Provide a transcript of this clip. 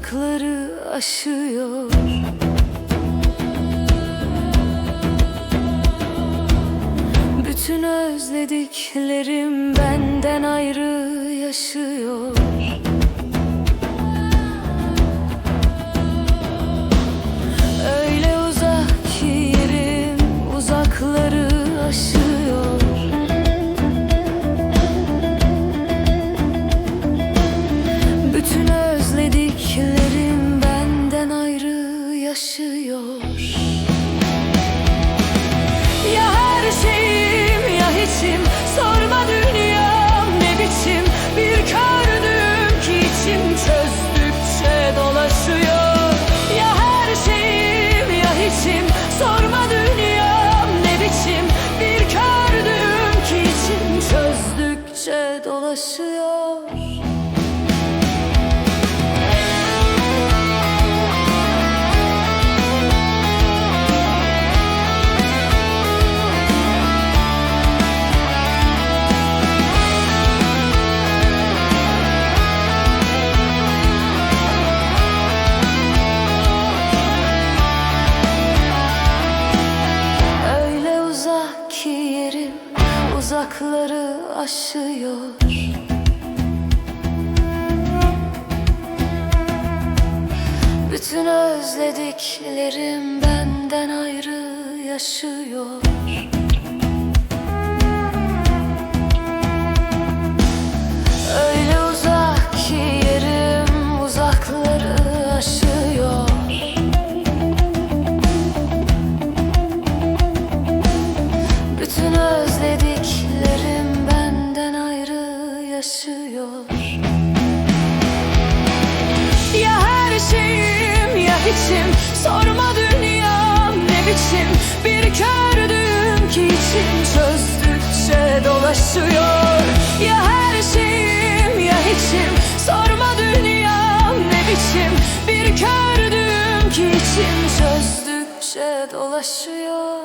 uzakları aşıyor. Bütün özlediklerim benden ayrı yaşıyor yaşıyor. Ya her şeyim ya hiçim Sorma dünyam ne biçim? Bir kördüm ki içim çözdükçe dolaşıyor. Ya her şeyim ya hiçim Sorma dünyam ne biçim? Bir kördüm ki içim çözdükçe dolaşıyor uzakları aşıyor. Bütün özlediklerim benden ayrı yaşıyor. Öyle uzak ki yerim uzakları aşıyor. Bütün benden ayrı yaşıyor. Ya her şeyim ya hiçim? Sorma dünyam ne biçim? Bir kördüm ki içim çözdükçe dolaşıyor. Ya her şeyim ya hiçim? Sorma dünyam ne biçim? Bir kördüm ki içim çözdükçe dolaşıyor